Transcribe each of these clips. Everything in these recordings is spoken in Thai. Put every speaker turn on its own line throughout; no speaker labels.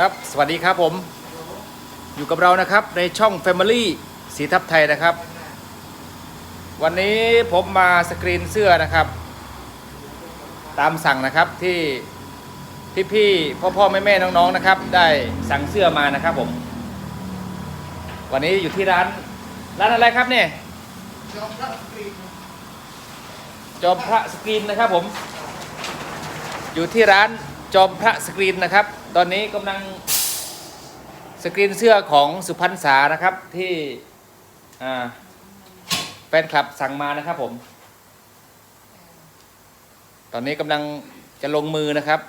ครับ สวัสดีครับผม อยู่กับเรานะครับในช่อง Family สีทับไทยนะครับ วันนี้ผมมาสกรีนเสื้อนะครับ ตามสั่งนะครับที่พี่ๆพ่อพ่อแม่แม่น้องๆนะครับ ได้สั่งเสื้อมานะครับผม วันนี้อยู่ที่ร้านร้านอะไรครับเนี่ย
ยอมพรับกรีน
จอมพระสกรีนนะครับผม อยู่ที่ร้านจอมพระสกรีนนะครับ ตอนนี้กำลังสกรีนเสื้อของสุพรรณษานะครับที่แฟนคลับสั่งมานะครับผม ตอนนี้กำลังจะลงมือนะครับ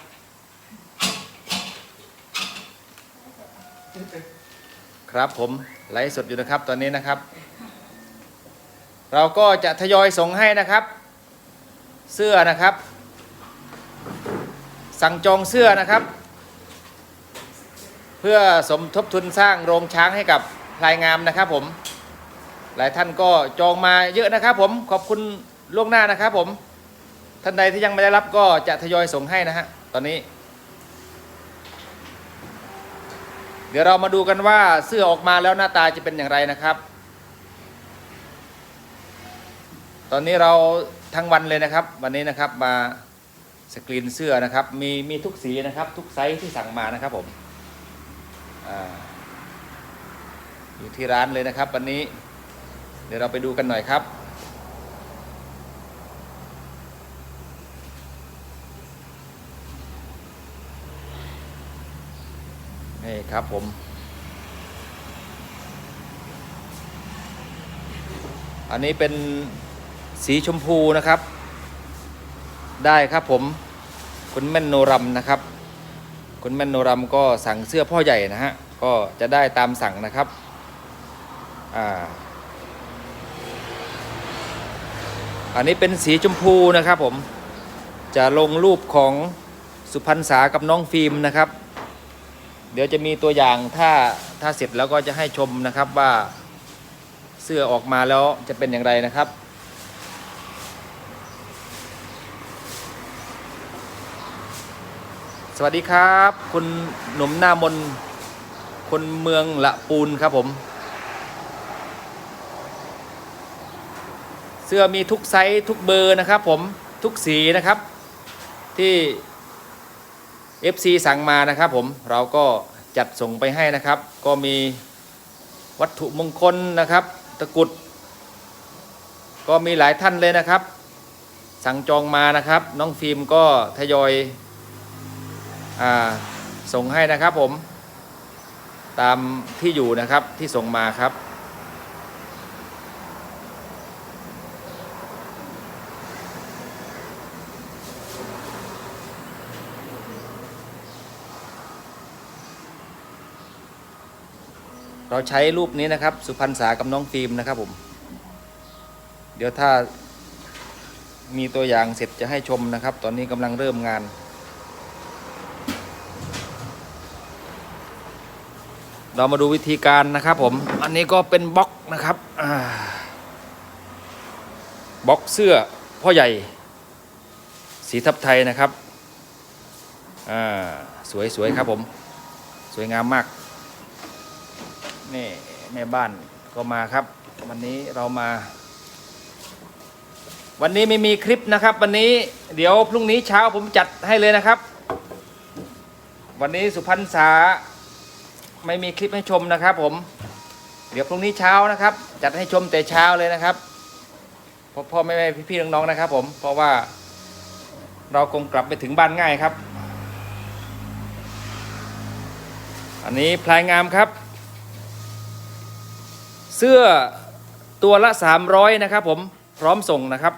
ครับผมไลฟ์สดอยู่นะครับตอนนี้นะครับ เราก็จะทยอยส่งให้นะครับ เสื้อนะครับ สั่งจองเสื้อนะครับ เพื่อสมทบทุนสร้างโรงช้างให้กับพลายงามนะครับผม หลายท่านก็จองมาเยอะนะครับผมขอบคุณล่วงหน้านะครับผม ท่านใดที่ยังไม่ได้รับก็จะทยอยส่งให้นะฮะตอนนี้ เดี๋ยวเรามาดูกันว่าเสื้อออกมาแล้วหน้าตาจะเป็นอย่างไรนะครับ ตอนนี้เราทั้งวันเลยนะครับ วันนี้นะครับมาสกรีนเสื้อนะครับ มีมีทุกสีนะครับ ทุกไซส์ที่สั่งมานะครับผม อยู่ที่ร้านเลยนะครับ วันนี้ เดี๋ยวเราไปดูกันหน่อยครับ นี่ครับผมอันนี้เป็นสีชมพูนะครับ ได้ครับผม คุณแม่นโนรัมนะครับ คุณแม่นโนรัมก็สั่งเสื้อพ่อใหญ่นะฮะ ก็จะได้ตามสั่งนะครับ อ่า อันนี้เป็นสีชมพูนะครับผม จะลงรูปของสุพรรณษากับน้องฟิล์มนะครับ เดี๋ยวจะมีตัวอย่างถ้าถ้าเสร็จแล้วก็จะให้ชมนะครับว่าเสื้อออกมาแล้วจะเป็นอย่างไรนะครับ สวัสดีครับ คุณหนุ่มหน้ามน คนเมืองละปูนครับผม เสื้อมีทุกไซส์ทุกเบอร์นะครับผมทุกสีนะครับที่ FC สั่งมานะครับผมเราก็จัดส่งไปให้นะครับ ก็มีวัตถุมงคลนะครับ ตะกรุด ก็มีหลายท่านเลยนะครับ สั่งจองมานะครับ น้องฟิล์มก็ทยอย ส่งให้นะครับผมตามที่อยู่นะครับที่ส่งมาครับ เราใช้รูปนี้นะครับ สุพรรณษากับน้องฟิล์มนะครับผม เดี๋ยวถ้ามีตัวอย่างเสร็จจะให้ชมนะครับ ตอนนี้กำลังเริ่มงาน เรามาดูวิธีการนะครับผม อันนี้ก็เป็นบล็อกนะครับบล็อกเสื้อพ่อใหญ่ สีทับไทยนะครับอ่าสวยๆครับผม สวยงามมาก นี่แม่บ้านก็มาครับ วันนี้เรามา วันนี้ไม่มีคลิปนะครับ วันนี้เดี๋ยวพรุ่งนี้เช้าผมจัดให้เลยนะครับ วันนี้สุพรรณษา ไม่มีคลิปให้ชมนะครับผม เดี๋ยวพรุ่งนี้เช้านะครับ จัดให้ชมแต่เช้าเลยนะครับพ่อพ่อแม่แม่พี่พี่น้องๆนะครับ ผม เพราะว่า เราคงกลับไปถึงบ้านง่ายครับ อันนี้พลายงามครับ เสื้อตัวละ 300 นะครับ ผมพร้อมส่งนะครับ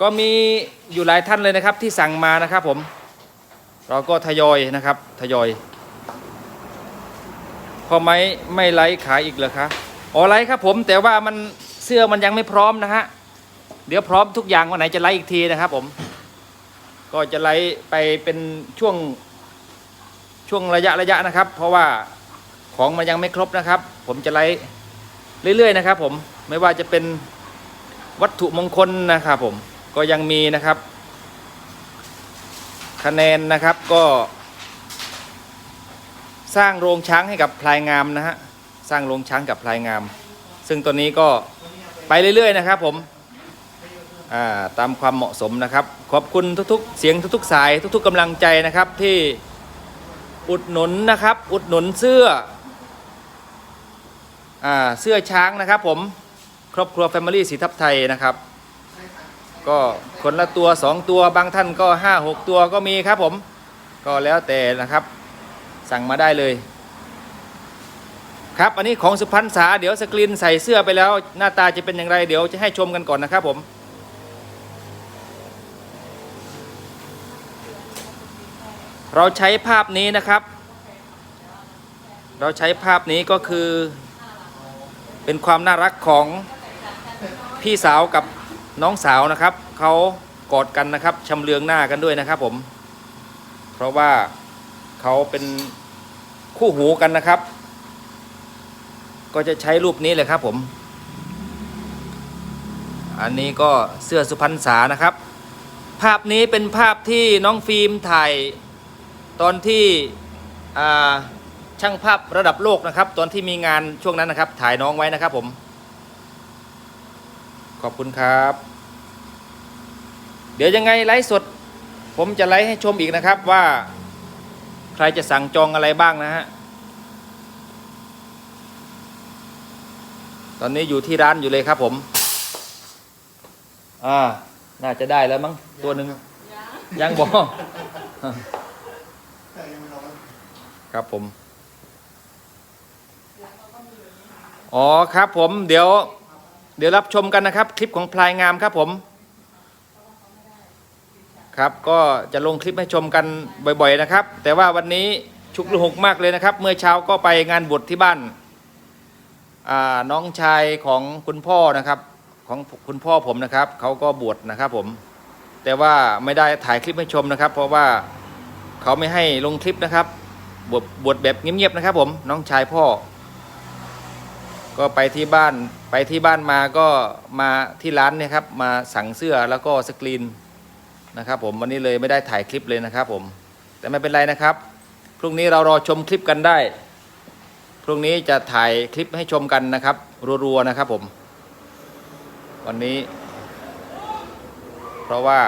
ก็มีอยู่หลายท่านเลยนะครับที่สั่งมานะครับ ผม เราก็ทยอยนะครับ ทยอย พอไหมไม่ไลฟ์ขายอีกเหรอคะอ๋อไลฟ์ครับผมแต่ว่ามันเสื้อมันยังไม่พร้อมนะฮะเดี๋ยวพร้อมทุกอย่างวันไหนจะไลฟ์อีกทีนะครับ ผม ก็จะไลฟ์ไปเป็นช่วงช่วงระยะระยะนะครับ เพราะว่าของมันยังไม่ครบนะครับ ผมจะไลฟ์เรื่อยๆนะครับ ผมไม่ว่าจะเป็นวัตถุมงคลนะครับผมก็ยังมีนะครับ คะแนนนะครับก็ สร้างโรงช้างให้กับพลายงามนะฮะสร้างโรงช้างกับพลายงาม ซึ่งตัวนี้ก็ไปเรื่อยๆนะครับผมาตามความเหมาะสมนะครับ ขอบคุณทุกๆ เสียงทุกๆ สายทุกๆกำลังใจนะครับที่อุดหนุนนะครับ อุดหนุนเสื้ออเสื้อช้างนะครับ ผมครอบครัว Family สีทับไทยนะครับ ก็คนละตัว 2 ตัวบางท่านก็ 5 6 ตัวก็มีครับผม ก็แล้วแต่นะครับ สั่งมาได้เลย ครับอันนี้ของสุพรรณษาเดี๋ยวสกรีนใส่เสื้อไปแล้ว หน้าตาจะเป็นอย่างไร เดี๋ยวจะให้ชมกันก่อนนะครับผมเราใช้ภาพนี้นะครับ เราใช้ภาพนี้ก็คือ เป็นความน่ารักของพี่สาวกับน้องสาวนะครับ เขากอดกันนะครับชำเลืองหน้ากันด้วยนะครับผม เพราะว่าเขาเป็น คู่หูกันนะครับ ก็จะใช้รูปนี้เลยครับผม อันนี้ก็เสื้อสุพรรณษานะครับ ภาพนี้เป็นภาพที่น้องฟิล์มถ่ายตอนที่ช่างภาพระดับโลกนะครับ ตอนที่มีงานช่วงนั้นนะครับ ถ่ายน้องไว้นะครับผม ขอบคุณครับ เดี๋ยวยังไงไลฟ์สด ผมจะไลฟ์ให้ชมอีกนะครับว่า รจะสั่งจองอะไรบ้างนะฮะ ตอนนี้อยู่ที่ร้านอยู่เลยครับผม อ่า น่าจะได้แล้วมั้งตัวหนึ่งยังบอกครับผม อ๋อครับผม เดี๋ยว เดี๋ยวรับชมกันนะครับ คลิปของพลายงามครับผม ครับ ก็จะลงคลิปให้ชมกันบ่อยๆนะครับ แต่ว่าวันนี้ชุกระหกมากเลยนะครับ เมื่อเช้าก็ไปงานบวชที่บ้านน้องชายของคุณพ่อนะครับ ของคุณพ่อผมนะครับเขาก็บวชนะครับผม แต่ว่าไม่ได้ถ่ายคลิปให้ชมนะครับ เพราะว่าเขาไม่ให้ลงคลิปนะครับ บวชบวชแบบเงียบๆนะครับ ผมน้องชายพ่อ ก็ไปที่บ้านไปที่บ้านมาก็มาที่ร้านเนี่ยครับ มาสั่งเสื้อแล้วก็สกรีน นะครับผมวันนี้เลยไม่ได้ถ่ายคลิปเลยนะครับผมแต่ไม่เป็นไรนะครับ พรุ่งนี้เรารอชมคลิปกันได้ พรุ่งนี้จะถ่ายคลิปให้ชมกันนะครับ รัวๆนะครับผม วันนี้ เพราะว่า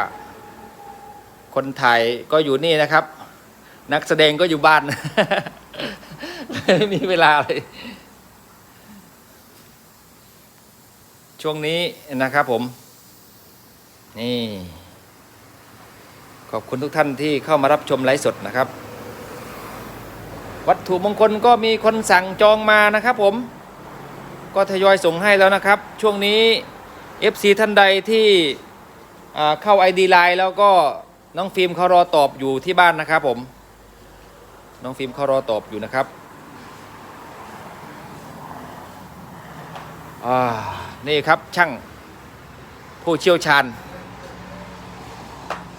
คนถ่ายก็อยู่นี่นะครับ นักแสดงก็อยู่บ้าน ไม่มีเวลาเลยช่วงนี้นะครับผม นี่ ขอบคุณทุกท่านที่เข้ามารับชมไลฟ์สดนะครับ วัตถุมงคลก็มีคนสั่งจองมานะครับผมก็ทยอยส่งให้แล้วนะครับ ช่วงนี้ FC ท่านใดที่อ่าเข้า ID Line แล้วก็น้องฟิล์มเขารอตอบอยู่ที่บ้านนะครับผม น้องฟิล์มเขารอตอบอยู่นะครับนี่ครับช่างผู้เชี่ยวชาญ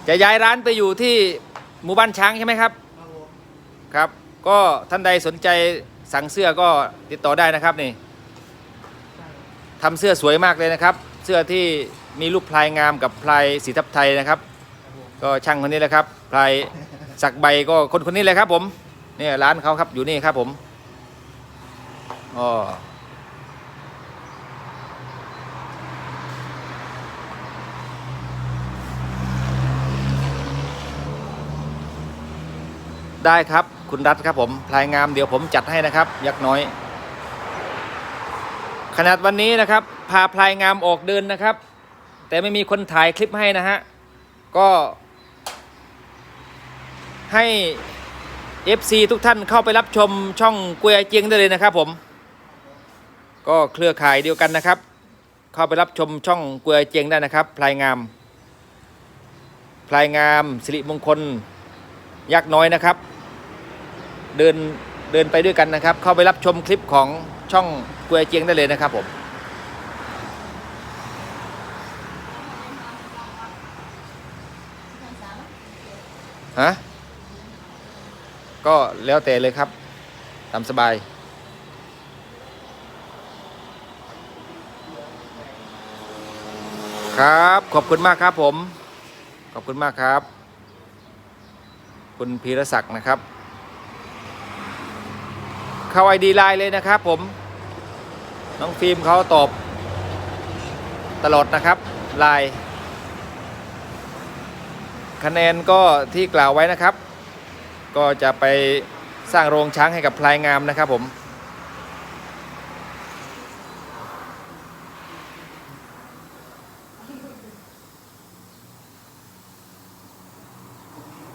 จะย้ายร้านไปอยู่ที่หมู่บ้านช้างใช่ไหมครับ
ครับ
ก็ท่านใดสนใจสั่งเสื้อก็ติดต่อได้นะครับนี่ทำเสื้อสวยมากเลยนะครับ เสื้อที่มีรูปพลายงามกับพลายสีทับไทยนะครับ ก็ช่างคนนี้แหละครับพลายสักใบก็คนคนนี้เลยครับผมเนี่ยร้านเขาครับอยู่นี่ครับผมอ๋อ ได้ครับ คุณรัฐครับผมพลายงามเดี๋ยวผมจัดให้นะครับ ยักษ์น้อย ขนาดวันนี้นะครับ พาพลายงามออกเดินนะครับ แต่ไม่มีคนถ่ายคลิปให้นะฮะ ก็ให้ FC ทุกท่านเข้าไปรับชมช่องกุยเจียงได้เลยนะครับผม ก็เครือข่ายเดียวกันนะครับ เข้าไปรับชมช่องกุยเจียงได้นะครับ พลายงามพลายงามสิริมงคลยักษ์น้อยนะครับ เดินเดินไปด้วยกันนะครับ เข้าไปรับชมคลิปของช่องกุยเจียงได้เลยนะครับผมฮะก็แล้วแต่เลยครับตามสบาย ครับ ขอบคุณมากครับผม ขอบคุณมากครับ คุณพีรศักดิ์นะครับ เข้าไอดีไลน์เลยนะครับผม น้องฟิล์มเขาตอบตลอดนะครับไลน์คะแนนก็ที่กล่าวไว้นะครับ ก็จะไปสร้างโรงช้างให้กับพลายงามนะครับผม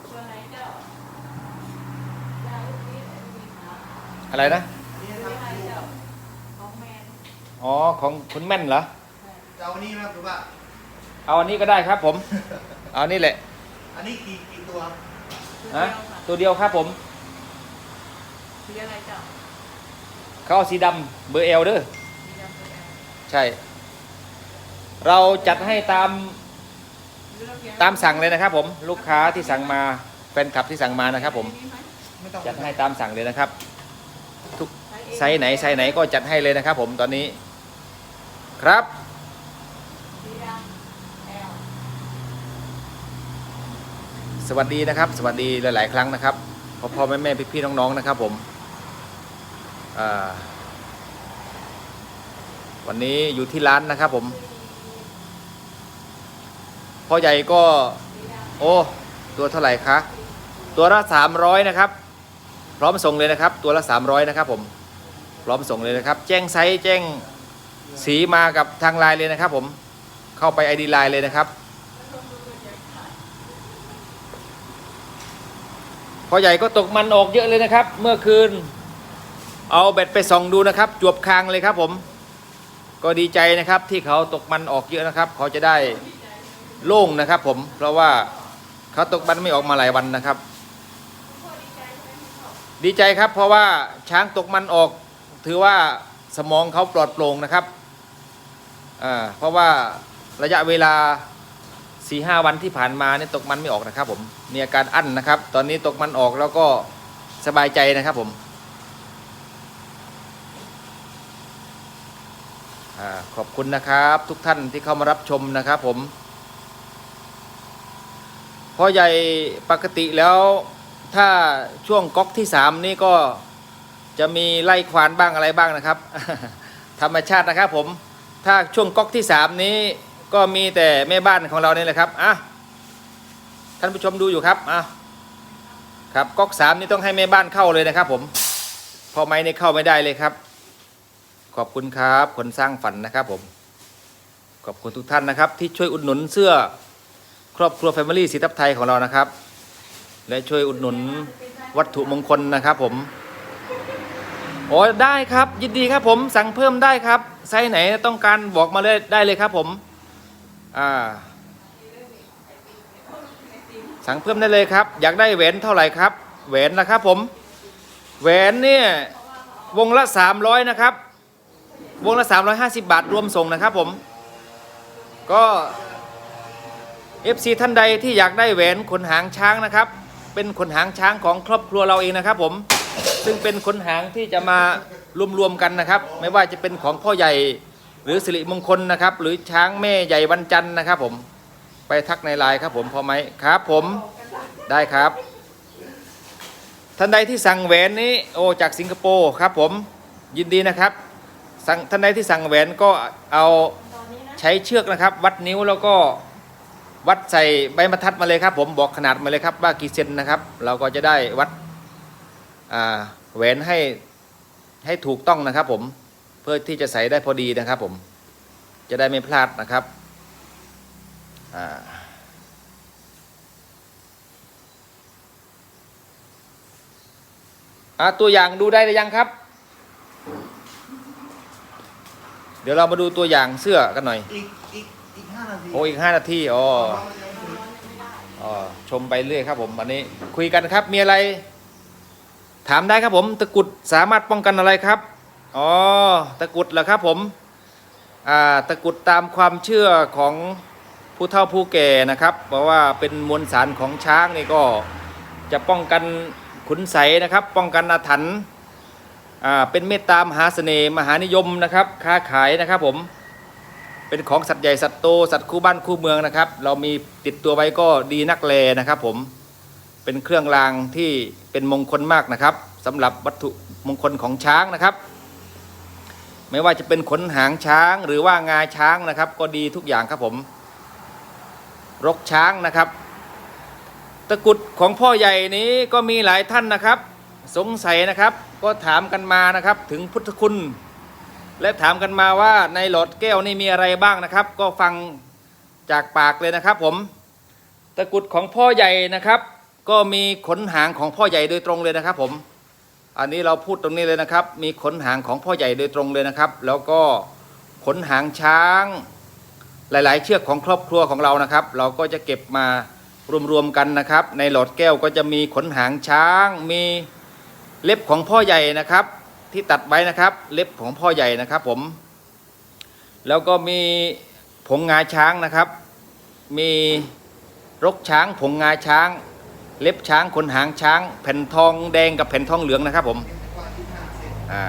ตัวไหนเจ้าเจ้าลูกนี้ลูกนี้หา
อะไรนะ
นี่
ลูก
ทำ
นี้ให้
ดู
เจ้าของแมน
อ๋อ ของคุณแม่นเหรอ
จะเอาอันนี้ไหมครับหรือว่า
เอาอันนี้ก็ได้ครับผม เอานี่แหละ
อันนี้กี่กี่ตัว
ตัว
ฮะ
เดียวค่ะ
ตัวเดียวครับผม
สีอะไรเจ้า
เขาเอาสีดำเบอร์เอลเด้อ
สีดำตัวแดง
ใช่ เราจัดให้ตาม
หรือเราเขียน
ตามสั่งเลยนะครับ ผม ลูกค้าที่สั่งมาแฟนคลับที่สั่งมานะครับ ผม
มีไห
ไม่ต้อง
จัดให้ตามสั่งเลยนะครับ ทุกไซส์ไหนไซส์ไหนก็จัดให้เลยนะครับ ผมตอนนี้ครับ
ส
วัสดีนะครับ สวัสดีหลาย ๆ ครั้งนะครับพ่อพ่อแม่แม่พี่พี่น้องๆนะครับ ผมวันนี้อยู่ที่ร้านนะครับผมพ่อใหญ่ก็ โอ้ ตัวเท่าไหร่คะตัวละสามร้อยนะครับ พร้อมส่งเลยนะครับ ตัวละสามร้อยนะครับผมพร้อมส่งเลยนะครับ แจ้งไซส์แจ้งสีมากับทางไลน์เลยนะครับผมเข้าไป ID ไลน์เลยนะครับพอใหญ่ก็ตกมันออกเยอะเลยนะครับ เมื่อคืน เอาแบตไปส่องดูนะครับ จวบคางเลยครับผม ก็ดีใจนะครับที่เขาตกมันออกเยอะนะครับ เขาจะได้โล่งนะครับผมเพราะว่าเขาตกมันไม่ออกมาหลายวันนะครับ ดีใจครับเพราะว่าช้างตกมันออก ถือว่าสมองเขาปลอดโปร่งนะครับเพราะว่าระยะเวลาสี่ห้าวันที่ผ่านมาเนี่ยตกมันไม่ออกนะครับ ผมมีอาการอั้นนะครับ ตอนนี้ตกมันออกแล้วก็สบายใจนะครับผมอขอบคุณนะครับทุกท่านที่เข้ามารับชมนะครับ ผมพ่อใหญ่ปกติแล้ว ถ้าช่วงก๊อกที่สามนี่ก็จะมีไล่ควานบ้างอะไรบ้างนะครับ ธรรมชาตินะครับผมถ้าช่วงก๊อกที่สามนี้ก็มีแต่แม่บ้านของเราเนี่แหละครับอะท่านผู้ชมดูอยู่ครับอะครับก๊อกสามนี่ต้องให้แม่บ้านเข้าเลยนะครับ ผมพอไม้นี่เข้าไม่ได้เลยครับ ขอบคุณครับคนสร้างฝันนะครับผม ขอบคุณทุกท่านนะครับ ที่ช่วยอุดหนุนเสื้อครอบครัวแฟมิลี่สีทับไทยของเรานะครับ และช่วยอุดหนุนวัตถุมงคลนะครับผมโอ้ได้ครับ ยินดีครับผมสั่งเพิ่มได้ครับไซส์ไหนต้องการบอกมาเลยได้เลยครับผมอ่าสั่งเพิ่มได้เลยครับ อยากได้แหวนเท่าไหร่ครับ แหวนนะครับผม แหวนเนี่ยวงละ 300 นะครับ วงละ 350 บาทรวมส่งนะครับผม ก็ FC ท่านใดที่อยากได้แหวนขนหางช้างนะครับ เป็นขนหางช้างของครอบครัวเราเองนะครับ ผมซึ่งเป็นขนหางที่จะมารวมๆกันนะครับ ไม่ว่าจะเป็นของพ่อใหญ่หรือสิริมงคลนะครับ หรือช้างแม่ใหญ่วันจันทร์นะครับ ผมไปทักในไลน์ครับ ผมพอไหมครับ ผมได้ครับ ท่านใดที่สั่งแหวนนี้โอจากสิงคโปร์ครับ ผมยินดีนะครับสั่งท่านใดที่สั่งแหวนก็เอาใช้เชือกนะครับ วัดนิ้วแล้วก็ วัดใส่ใบมะทัดมาเลยครับ ผมบอกขนาดมาเลยครับว่ากี่เซนนะครับ เราก็จะได้วัดแหวนให้ให้ถูกต้องนะครับ ผมเพื่อที่จะใส่ได้พอดีนะครับ ผมจะได้ไม่พลาดนะครับตัวอย่างดูได้หรือยังครับ เดี๋ยวเรามาดูตัวอย่างเสื้อกันหน่อย
อีก ห้านาที
โอ้อีกห้านาทีอ๋ออ๋อชมไปเรื่อยครับผมวันนี้คุยกันครับมีอะไร ถามได้ครับผม ตะกุดสามารถป้องกันอะไรครับอ๋อตะกุดเหรอครับผมอ่าตะกุดตามความเชื่อของผู้เฒ่าผู้แก่นะครับ เพราะว่าเป็นมวลสารของช้างนี่ก็จะป้องกันขุนไสนะครับ ป้องกันอาถรรพ์อ่าเป็นเมตตามหาเสน่ห์มหานิยมนะครับ ค้าขายนะครับผม เป็นของสัตว์ใหญ่สัตว์โตสัตว์คู่บ้านคู่เมืองนะครับ เรามีติดตัวไว้ก็ดีนักแลนะครับ ผมเป็นเครื่องรางที่เป็นมงคลมากนะครับสำหรับวัตถุมงคลของช้างนะครับ ไม่ว่าจะเป็นขนหางช้างหรือว่างาช้างนะครับ ก็ดีทุกอย่างครับผม รกช้างนะครับ ตะกุดของพ่อใหญ่นี้ก็มีหลายท่านนะครับ สงสัยนะครับ ก็ถามกันมานะครับ ถึงพุทธคุณ และถามกันมาว่าในหลอดแก้วนี่มีอะไรบ้างนะครับ ก็ฟังจากปากเลยนะครับ ผมตะกุดของพ่อใหญ่นะครับ ก็มีขนหางของพ่อใหญ่โดยตรงเลยนะครับ ผม อันนี้เราพูดตรงนี้เลยนะครับ มีขนหางของพ่อใหญ่โดยตรงเลยนะครับ แล้วก็ขนหางช้าง หลาย ๆ เชือกของครอบครัวของเรานะครับ เราก็จะเก็บมารวมๆกันนะครับ ในหลอดแก้วก็จะมีขนหางช้าง มีเล็บของพ่อใหญ่นะครับ ที่ตัดไว้นะครับ เล็บของพ่อใหญ่นะครับผม แล้วก็มีผงงาช้างนะครับ มีรกช้าง ผงงาช้าง เล็บช้างขนหางช้าง แผ่นทองแดงกับแผ่นทองเหลืองนะครับผม
กว้างที่ห้าเซน
อ่า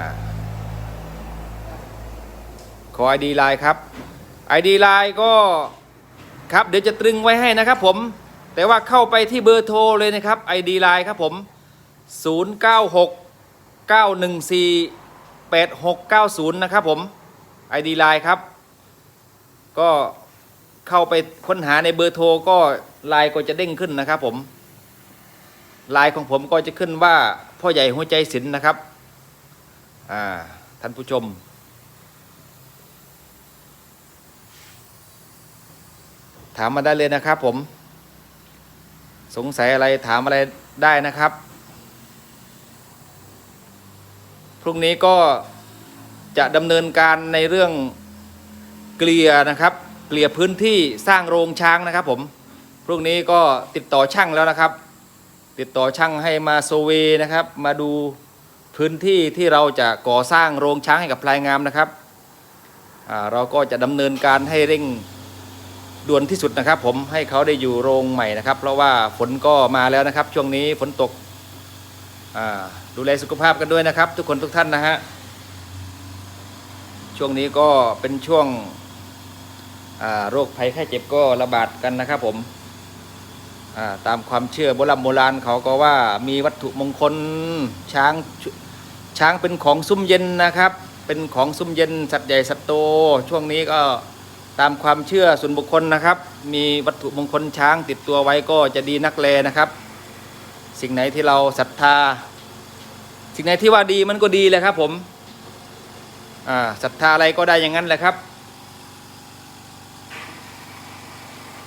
ขอ ID ไลน์ครับ ID ไลน์ก็ครับเดี๋ยวจะตรึงไว้ให้นะครับผม แต่ว่าเข้าไปที่เบอร์โทรเลยนะครับ ID ไลน์ครับผม 096 914 8690 นะครับผม ID ไลน์ครับ ก็เข้าไปค้นหาในเบอร์โทรก็ไลน์ก็จะเด้งขึ้นนะครับผมไลน์ของผมก็จะขึ้นว่าพ่อใหญ่หัวใจศิลป์นะครับ อ่า ท่านผู้ชมถามมาได้เลยนะครับผม สงสัยอะไรถามอะไรได้นะครับ พรุ่งนี้ก็จะดำเนินการในเรื่องเกลี่ยนะครับเกลี่ยพื้นที่สร้างโรงช้างนะครับผมพรุ่งนี้ก็ติดต่อช่างแล้วนะครับ ติดต่อช่างให้มาโซเวนะครับ มาดูพื้นที่ที่เราจะก่อสร้างโรงช้างให้กับพลายงามนะครับเราก็จะดำเนินการให้เร่งด่วนที่สุดนะครับ ผมให้เขาได้อยู่โรงใหม่นะครับ เพราะว่าฝนก็มาแล้วนะครับ ช่วงนี้ฝนตกอ่า ดูแลสุขภาพกันด้วยนะครับ ทุกคนทุกท่านนะฮะช่วงนี้ก็เป็นช่วงโรคภัยไข้เจ็บก็ระบาดกันนะครับผมาตามความเชื่อโบราณโบราณเขาก็ว่ามีวัตถุมงคลช้างชช้างเป็นของซุ้มเย็นนะครับ เป็นของซุ้มเย็นสัตว์ใหญ่สัตว์โต ช่วงนี้ก็ตามความเชื่อส่วนบุคคลนะครับ มีวัตถุมงคลช้างติดตัวไว้ก็จะดีนักแลนะครับ สิ่งไหนที่เราศรัทธา สิ่งไหนที่ว่าดีมันก็ดีแหละครับ ผมศรัทธาอะไรก็ได้อย่างนั้นแหละครับ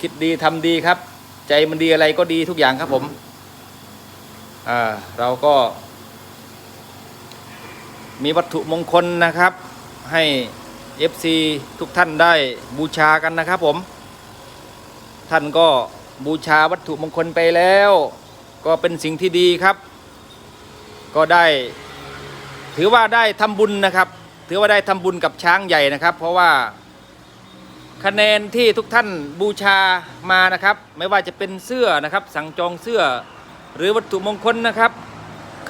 คิดดีทำดีครับ ใจมันดีอะไรก็ดีทุกอย่างครับผมเราก็ มีวัตถุมงคลนะครับ ให้ FC ทุกท่านได้บูชากันนะครับผม ท่านก็บูชาวัตถุมงคลไปแล้ว ก็เป็นสิ่งที่ดีครับ ก็ได้ถือว่าได้ทำบุญนะครับ ถือว่าได้ทำบุญกับช้างใหญ่นะครับ เพราะว่าคะแนนที่ทุกท่านบูชามานะครับ ไม่ว่าจะเป็นเสื้อนะครับ สั่งจองเสื้อหรือวัตถุมงคลนะครับ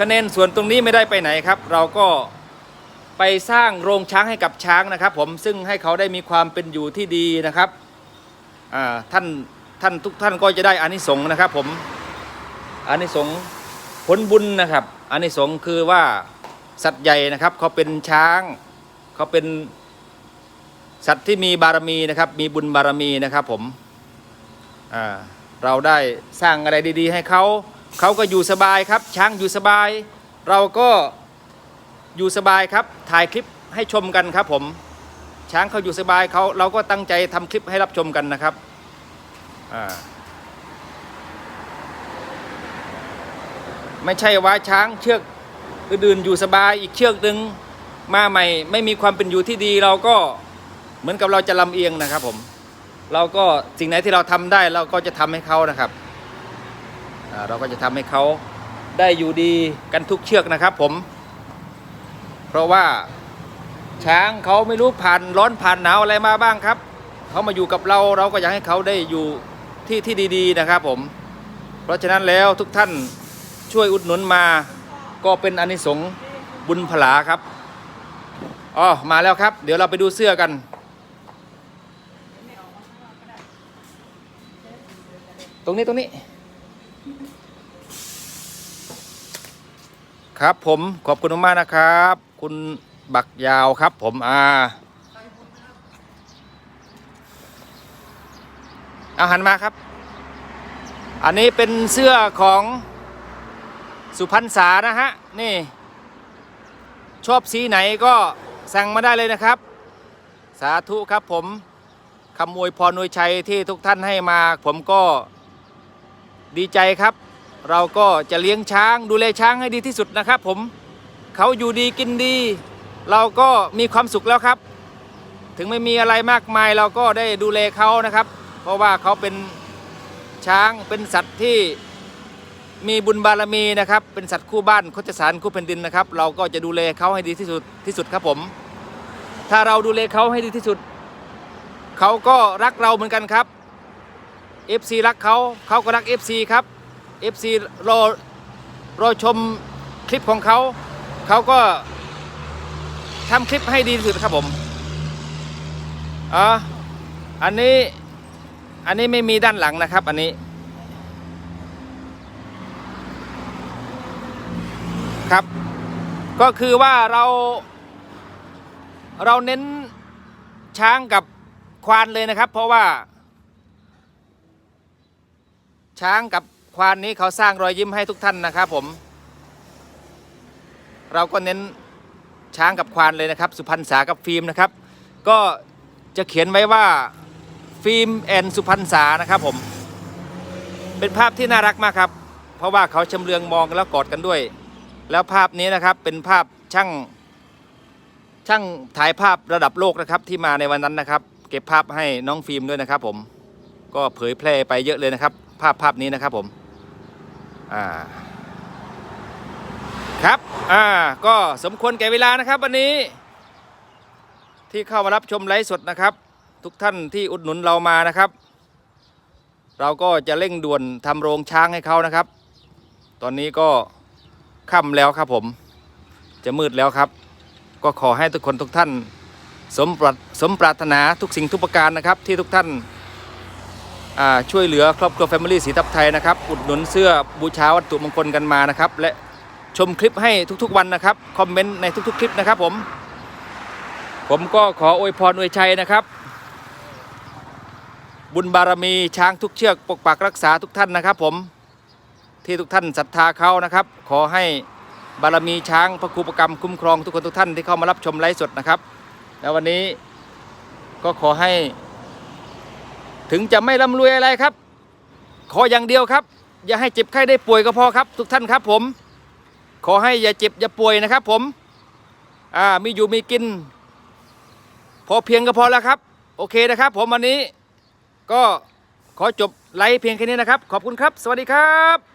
คะแนนส่วนตรงนี้ไม่ได้ไปไหนครับ เราก็ไปสร้างโรงช้างให้กับช้างนะครับ ผมซึ่งให้เขาได้มีความเป็นอยู่ที่ดีนะครับท่านท่านทุกท่านก็จะได้อานิสงส์นะครับ ผมอานิสงส์ผลบุญนะครับ อานิสงส์คือว่าสัตว์ใหญ่นะครับเขาเป็นช้างเขาเป็นสัตว์ที่มีบารมีนะครับ มีบุญบารมีนะครับผมเราได้สร้างอะไรดี ๆ ให้เขาเขาก็อยู่สบายครับ ช้างอยู่สบาย เราก็อยู่สบายครับถ่ายคลิปให้ชมกันครับผม ช้างเขาอยู่สบายเขาเราก็ตั้งใจทำคลิปให้รับชมกันนะครับอ่า ไม่ใช่ว่าช้างเชือกอื่นๆอยู่สบายอีกเชือกหนึ่งมาใหม่ ไม่มีความเป็นอยู่ที่ดีเราก็เหมือนกับเราจะลำเอียงนะครับผม เราก็สิ่งไหนที่เราทำได้เราก็จะทำให้เขานะครับเราก็จะทำให้เขาได้อยู่ดีกันทุกเชือกนะครับผม เพราะว่าช้างเขาไม่รู้ผ่านร้อนผ่านหนาวอะไรมาบ้างครับเขามาอยู่กับเราเราก็อยากให้เขาได้อยู่ที่ที่ดี ๆ นะครับผม เพราะฉะนั้นแล้วทุกท่าน ช่วยอุดหนุนมา ก็เป็นอนิสงส์บุญผลาครับอ๋อมาแล้วครับ เดี๋ยวเราไปดูเสื้อกัน ตรงนี้ตรงนี้ ครับผมขอบคุณมากนะครับ คุณบักยาวครับผมอ่าเอาหันมาครับ อันนี้เป็นเสื้อของ สุพรรณษานะฮะ นี่ ชอบสีไหนก็สั่งมาได้เลยนะครับ สาธุครับผมคำอวยพรอวยชัยที่ทุกท่านให้มา ผมก็ดีใจครับ เราก็จะเลี้ยงช้างดูแลช้างให้ดีที่สุดนะครับ ผมเขาอยู่ดีกินดี เราก็มีความสุขแล้วครับ ถึงไม่มีอะไรมากมายเราก็ได้ดูแลเขานะครับ เพราะว่าเขาเป็นช้างเป็นสัตว์ที่ มีบุญบารมีนะครับ เป็นสัตว์คู่บ้านโคจสารคู่แผ่นดินนะครับ เราก็จะดูแลเขาให้ดีที่สุดที่สุดครับผม ถ้าเราดูแลเขาให้ดีที่สุด เขาก็รักเราเหมือนกันครับ FC รักเขาเขาก็รัก FC ครับ FC รอรอชมคลิปของเขาเขาก็ทำคลิปให้ดีที่สุดครับผมอ่าอันนี้อันนี้ไม่มีด้านหลังนะครับ อันนี้ ครับ ก็คือว่าเราเราเน้นช้างกับควานเลยนะครับ เพราะว่า ช้างกับควานนี้เขาสร้างรอยยิ้มให้ทุกท่านนะครับผม เราก็เน้นช้างกับควานเลยนะครับ สุพรรณษากับฟิล์มนะครับ ก็จะเขียนไว้ว่าฟิล์มแอนสุพรรณษานะครับผม เป็นภาพที่น่ารักมากครับ เพราะว่าเขาชำเลืองมองแล้วกอดกันด้วย แล้วภาพนี้นะครับเป็นภาพช่างช่างถ่ายภาพระดับโลกนะครับที่มาในวันนั้นนะครับ เก็บภาพให้น้องฟิล์มด้วยนะครับ ผมก็เผยแพร่ไปเยอะเลยนะครับ ภาพภาพนี้นะครับผมอ่าครับอ่าก็สมควรแก่เวลานะครับ วันนี้ ที่เข้ามารับชมไลฟ์สดนะครับ ทุกท่านที่อุดหนุนเรามานะครับ เราก็จะเร่งด่วนทำโรงช้างให้เขานะครับ ตอนนี้ก็ ค่ำแล้วครับผม จะมืดแล้วครับ ก็ขอให้ทุกคนทุกท่าน สมปรารสมปรารถนาทุกสิ่งทุกประการนะครับ ที่ทุกท่านช่วยเหลือครอบครัวแฟมิลี่สีทับไทยนะครับอุดหนุนเสื้อบูชาวัตถุมงคลกันมานะครับ และชมคลิปให้ทุกๆวันนะครับคอมเมนต์ในทุกๆ คลิปนะครับผม ผมก็ขออวยพรอวยชัยนะครับ บุญบารมีช้างทุกเชือกปกปักรักษาทุกท่านนะครับผม ที่ทุกท่านศรัทธาเขานะครับ ขอให้บารมีช้างพระครูประกรรมคุ้มครองทุกคนทุกท่านที่เข้ามารับชมไลฟ์สดนะครับ แล้ววันนี้ก็ขอให้ ถึงจะไม่ร่ำรวยอะไรครับ ขออย่างเดียวครับ อย่าให้เจ็บไข้ได้ป่วยก็พอครับ ทุกท่านครับผม ขอให้อย่าเจ็บอย่าป่วยนะครับ ผมอ่ามีอยู่มีกิน พอเพียงก็พอแล้วครับ โอเคนะครับ ผมวันนี้ก็ขอจบไลฟ์เพียงแค่นี้นะครับ ขอบคุณครับ สวัสดีครับ